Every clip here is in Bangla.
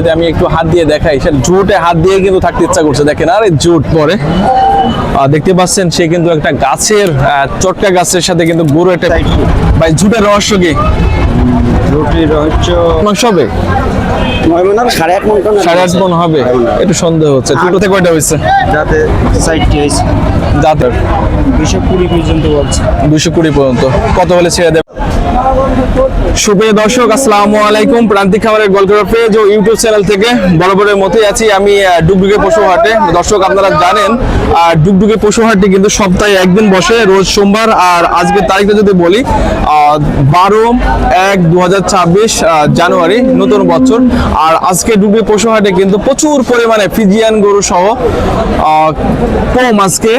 যদি আমি একটু হাত দিয়ে দেখাই সে জুটে হাত দিয়ে কিন্তু থাকতে ইচ্ছা করছে। দেখেন আরে জুট পরে। দেখতে পাচ্ছেন সে কিন্তু একটা গাছের চটকা গাছের সাথে কিন্তু গরু একটা ভাই জুটের রহস্য কি? রুটির রহস্য মাংস হবে নয় মন আর সাড়ে আট মন সাড়ে আট মন হবে? একটু সন্দেহ হচ্ছে। দুটোতে কয়টা হয়েছে? যাতে সাইডটি হয়েছে। জাতের দুশো কুড়ি পর্যন্ত বলছে। দুশো কুড়ি পর্যন্ত। কত হলে ছেড়ে দেবে? সুপ্রিয় দর্শক আসসালামু আলাইকুম। প্রান্তিক ও ইউটিউব চ্যানেল থেকে বরাবরের মতোই আছি আমি ডুগডুগে দর্শক আপনারা জানেন আহ, ডুগডুগে কিন্তু সপ্তাহে একদিন বসে রোজ সোমবার। আর তারিখটা যদি বলি বারো এক দু জানুয়ারি নতুন বছর। আর আজকে ডুগডুগে পশু হাটে কিন্তু প্রচুর পরিমাণে ফিজিয়ান গরু সহ কম আজকে।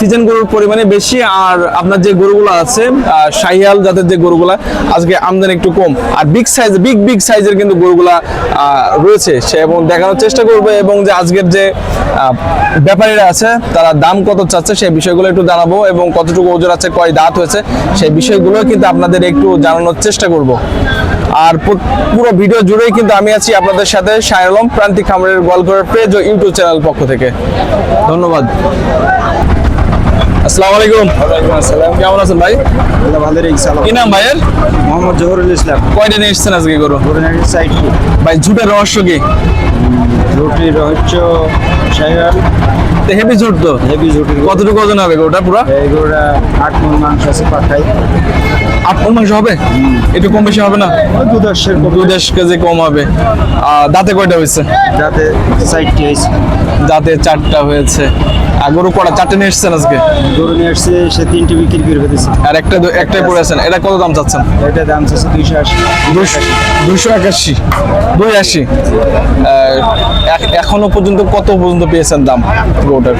ফিজিয়ান গরুর পরিমাণে বেশি। আর আপনার যে গরুগুলো আছে শাহিয়াল জাতের যে গরুগুলা আজকে আমদানি একটু কম। আর বিগ সাইজ বিগ বিগ সাইজের কিন্তু গরুগুলা রয়েছে। সে এবং দেখানোর চেষ্টা করবে এবং যে আজকের যে ব্যাপারীরা আছে, তারা দাম কত চাচ্ছে সেই বিষয়গুলো একটু জানাব এবং কতটুকু ওজন আছে, কয় দাঁত হয়েছে, সেই বিষয়গুলো কিন্তু আপনাদের একটু জানানোর চেষ্টা করব। আর পুরো ভিডিও জুড়েই কিন্তু আমি আছি আপনাদের সাথে শায়রলম প্রান্তিক খামারের গল্পের পেজ ও ইউটিউব চ্যানেল পক্ষ থেকে। ধন্যবাদ। আসসালামু আলাইকুম। আসসালাম। কেমন আছেন ভাই? আল্লাহ ভালো রেখেছি কি নাম ভাইয়ের? মোহাম্মদ জহরুল ইসলাম। কয়টা নিয়ে এসছেন আজকে গরু? পুরোনাটির সাইডটি ভাই ঝুটের রহস্য কি? রুটির রহস্য সাইয়াল হেভি ঝুট তো? হেভি রুটির কতটুকু ওজন হবে গরুটা পুরো? এইগুলোটা আট মন মাংস আছে পাঠাই আট মন মাংস হবে? একটু কম বেশি হবে না? দু দশের দু দেড় কেজি কম হবে। দাঁতে কয়টা হয়েছে? যাতে সাইডটি হয়েছে। দাঁতে চারটা হয়েছে। আর গরু কটা? চারটে নিয়ে এসছেন আজকে? গরু নিয়ে আসছে সে তিনটি বিক্রি করে ফেলেছে। আর একটা একটাই পড়ে আছেন। এটা কত দাম চাচ্ছেন? এটা দাম চাচ্ছে দুইশো আশি। দুশো একাশি। দুই আশি। এখনও পর্যন্ত কত পর্যন্ত পেয়েছেন দাম গরুটার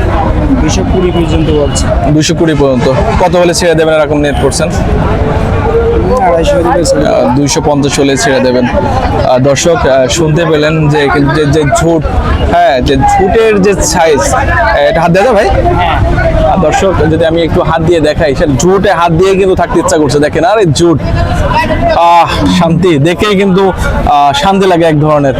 দুইশো কুড়ি পর্যন্ত বলছে। দুশো কুড়ি পর্যন্ত। কত হলে ছেড়ে দেবেন? এরকম নেট করছেন? দুইশো পঞ্চাশ হলে ছেড়ে দেবেন। দর্শক শুনতে পেলেন যে যে- যে ঝুট হ্যাঁ যে ঝুটের যে সাইজ এটা হাত দেওয়া ভাই? আর দর্শক যদি আমি একটু হাত দিয়ে দেখাই সে ঝুটে হাত দিয়ে কিন্তু থাকতে ইচ্ছা করছে দেখেন আরে ঝুট। আহ শান্তি দেখেই কিন্তু শান্তি লাগে এক ধরনের।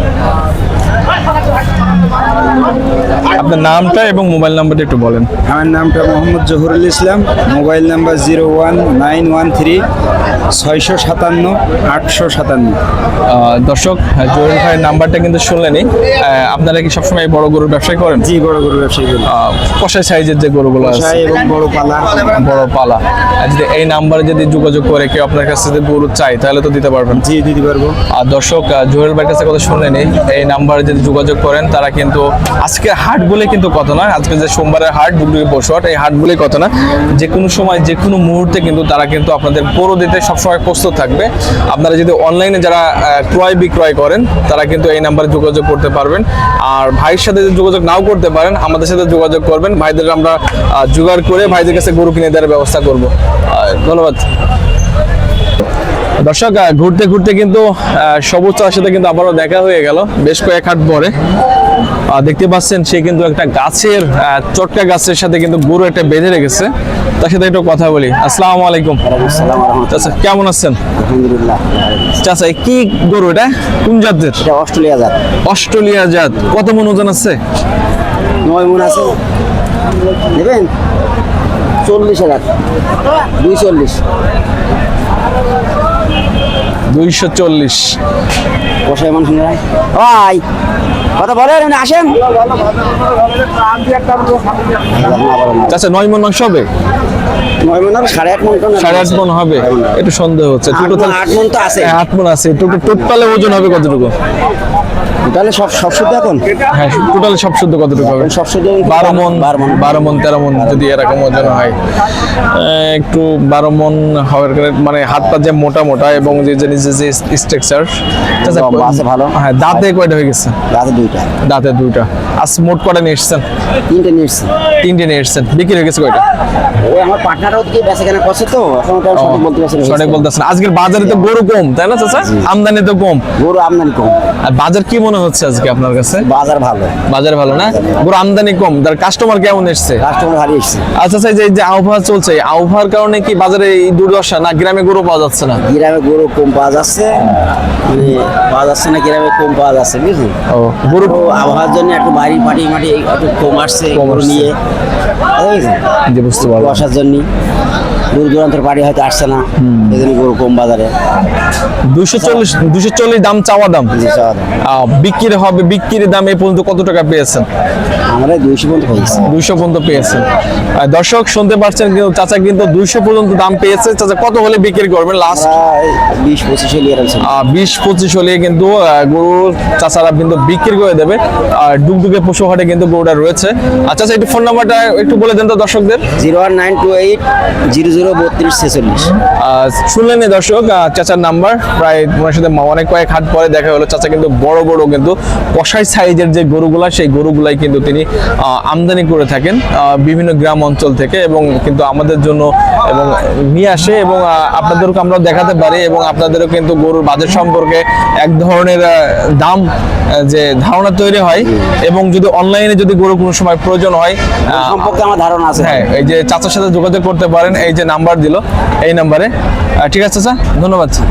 আপনার নামটা এবং মোবাইল নাম্বারটা একটু বলেন। আমার নামটা Mohammad Zahurul Islam mobile number zero one nine one three ছয়শো সাতান্ন আটশো সাতান্ন। দর্শক হ্যাঁ, জহির ভাইয়ের নাম্বারটা কিন্তু শুনলেনই। আহ, আপনারা কি সবসময় বড় গরুর ব্যবসায় করেন? জি বড় গরু ব্যবসায়ী আহ, কষাই সাইজের যে গরুগুলো আছে। এবং বড় পালা। বড় পালা। যদি এই নাম্বারে যদি যোগাযোগ করে কেউ আপনার কাছে যদি গরু চাই তাহলে তো দিতে পারবেন। জি দিতে পারব। আর দর্শক আহ, জহির ভাইয়ের কাছে কথা শুনলেনি এই নাম্বারে যদি যোগাযোগ করেন তারা কিন্তু আজকে হাট বলে কিন্তু কত না আজকে যে সোমবারের হাট ডুবডুবি পশু এই হাট বলে কত না। যে কোনো সময়, যে কোনো মুহূর্তে কিন্তু তারা কিন্তু আপনাদের গরু দিতে সবসময় প্রস্তুত থাকবে। আপনারা যদি অনলাইনে যারা ক্রয় বিক্রয় করেন, তারা কিন্তু এই নাম্বারে যোগাযোগ করতে পারবেন। আর ভাইয়ের সাথে যোগাযোগ নাও করতে পারেন, আমাদের সাথে যোগাযোগ করবেন। ভাইদের আমরা জোগাড় করে ভাইদের কাছে গরু কিনে দেওয়ার ব্যবস্থা করব। ধন্যবাদ। দর্শক ঘুরতে ঘুরতে কিন্তু সবুজ চাষের সাথে কিন্তু আবারও দেখা হয়ে গেল। বেশ কয়েক হাট পরে। দেখতে পাচ্ছেন সে কিন্তু একটা গাছের চটকা গাছের সাথে কিন্তু গরু একটা বেঁধে রেখেছে। তার সাথে একটু কথা বলি। আসসালামু আলাইকুম। চাচা কেমন আছেন? আলহামদুলিল্লাহ চাচা কি গরু এটা? কোন জাতের? অস্ট্রেলিয়া জাত। অস্ট্রেলিয়া জাত। কত মন ওজন আছে? নয় মন আছে। নেবেন চল্লিশ হাজার। দুই চল্লিশ। দুইশো চল্লিশ। কষাই মানুষ ভাই কথা বলেন আসেন। আচ্ছা নয় মন মাংস হবে? মন সাড়ে আট মন মন হবে? একটু সন্দেহ হচ্ছে। আট মণ তো আছে। আট মন আছে। টোটালে ওজন হবে কতটুকু? তাহলে সব সব শুদ্ধ এখন? হ্যাঁ টোটাল সব শুদ্ধ কতটুকু হবে? সব শুদ্ধ বারো মন বারো মন তেরো মন যদি এরকম ওজন হয়। একটু বারো মন হওয়ার কারণে মানে হাত পা যে মোটা মোটা এবং যে যে নিজে যে স্ট্রাকচার ভালো। হ্যাঁ দাঁতে কয়টা হয়ে গেছে? রাতে দুইটা। দাঁতে দুইটা। আজ মোট কটা নিয়ে এসছেন? তিনটে নিয়ে এসছি। তিনটে নিয়ে এসছেন। বিক্রি হয়ে গেছে কয়টা? ওই আমার পার্টনার ওদিকে বেচা কেনা করছে তো এখন ওটা সঠিক বলতে পারছি। সঠিক বলতেছেন আজকের বাজারে তো গরু কম তাই না চাচা? আমদানি তো কম। গরু আমদানি কম। আর বাজার কি মনে মনে হচ্ছে আজকে আপনার কাছে? বাজার ভালো। বাজার ভালো না? গরু আমদানি কম। তার কাস্টমার কেমন এসছে? কাস্টমার হারিয়ে এসছে। আচ্ছা আচ্ছা এই যে- যে আবহাওয়া চলছে আবহাওয়ার কারণে কি বাজারে এই দুর্দশা না গ্রামে গরু পাওয়া যাচ্ছে না? গ্রামে গরু কম পাওয়া যাচ্ছে মানে পাওয়া যাচ্ছে না গ্রামে কম পাওয়া যাচ্ছে বুঝলি? ও গরু আবহাওয়ার জন্য একটু বাড়ি পাটি মাটি একটু কম আসছে গরু নিয়ে। বুঝতে পারলাম। কুয়াশার জন্য দূর দূরান্তের বাড়ি হয়তো আসছে না। এই জন্য গরু কম বাজারে। দুশো চল্লিশ দুশো চল্লিশ দাম চাওয়া দাম? বিক্রির হবে বিক্রির দাম এই পর্যন্ত কত টাকা পেয়েছেন? আমরা দুইশো পর্যন্ত হয়েছে দুইশো পর্যন্ত পেয়েছেন। দর্শক শুনতে পারছেন কিন্তু চাচা কিন্তু দুইশো পর্যন্ত দাম পেয়েছে। চাচা কত হলে বিক্রি করবেন লাস্ট বিশ পঁচিশ হলে বিশ পঁচিশ হলে কিন্তু গরু চাচারা কিন্তু বিক্রি করে দেবে। আর ডুগডুগে পশু হাটে কিন্তু গরুটা রয়েছে। আচ্ছা আচ্ছা একটু ফোন নাম্বারটা একটু বলে দেন তো দর্শকদের। Zero one nine two eight zero zero বত্রিশ ছেচল্লিশ শুনলেন দর্শক চাচার নাম্বার। প্রায় ওনার সাথে অনেক কয়েক পরে দেখা হলো। চাচা কিন্তু বড় বড় কিন্তু কষাই সাইজের যে গরুগুলা সেই গরুগুলাই কিন্তু তিনি আমদানি করে থাকেন বিভিন্ন গ্রাম অঞ্চল থেকে এবং কিন্তু আমাদের জন্য এবং নিয়ে আসে এবং আপনাদেরকে আমরা দেখাতে পারি এবং আপনাদেরও কিন্তু গরুর বাজার সম্পর্কে এক ধরনের দাম যে ধারণা তৈরি হয় এবং যদি অনলাইনে যদি গরু কোনো সময় প্রয়োজন হয় সম্পর্কে আমার ধারণা আছে। হ্যাঁ এই যে চাচার সাথে যোগাযোগ করতে পারেন। এই যে নাম্বার দিল এই নাম্বারে। ঠিক আছে স্যার? ধন্যবাদ স্যার।